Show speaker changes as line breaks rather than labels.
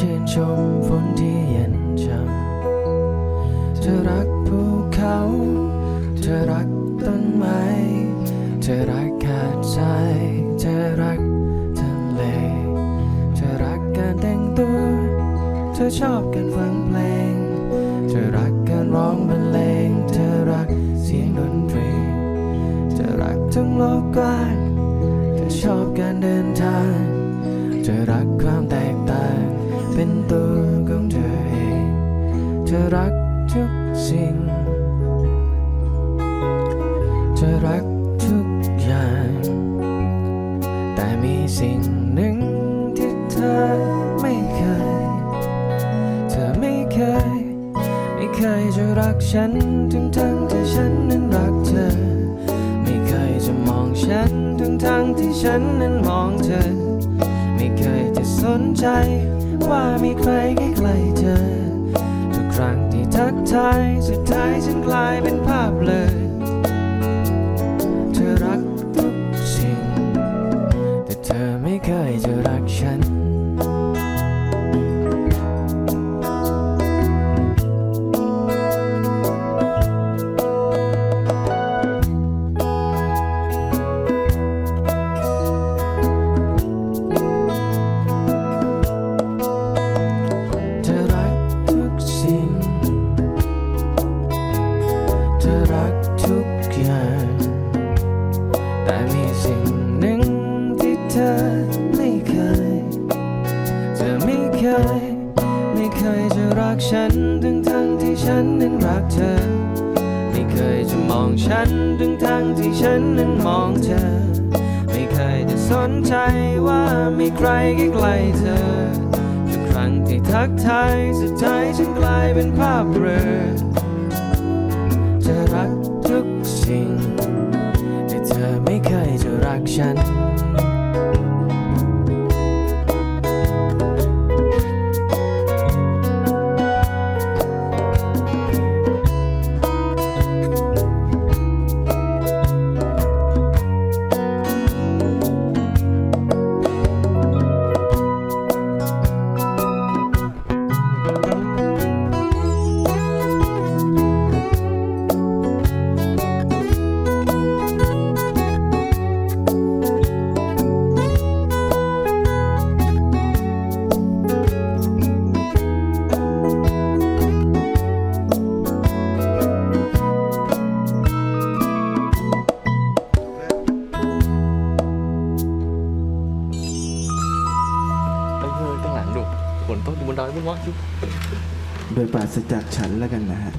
ชื่นชมฝนที่เย็นช่ำเธอรักภูเขา เธอรักต้นไม้ เธอรักขาดใจเธอรักทะเล เธอรักการแต่งตัว เธอชอบการฟังเพลง เธอรักการร้องบรรเลง เธอรักเสียงดนตรี เธอรักทั้งโลกกว้าง เธอชอบการเดินทาง เธอรักความแตก รักทุกสิ่งเธอรักทุกอย่าง แต่มีสิ่งหนึ่งที่เธอไม่เคย เธอไม่เคย ไม่เคยจะรักฉันทั้งทั้งที่ฉันนั้นรักเธอ ไม่เคยจะมองฉันทั้งทั้งที่ฉันนั้นมองเธอ ไม่เคยจะสนใจว่ามีใครใกล้ๆเธอ ท้ายสุดท้ายฉันกลายเป็นภาพเลย กทุกอย่าง แต่มีสิ่งหนึ่งที่เธอไม่เคย เธอไม่เคย ไม่เคยจะรักฉันทั้งทั้งที่ฉันนั้นรักเธอ ไม่เคยจะมองฉันทั้งทั้งที่ฉันนั้นมองเธอ ไม่เคยจะสนใจว่ามีใครใกล้เธอทุกครั้งที่ทักทายสุดท้ายฉันกลายเป็นภาพเบลอ ริง แต่เธอไม่เคยจะรักฉัน ฝนตกอยู่บนดอยบนวัดอยู่
โดยปราศจากฉันแล้วกันนะฮะ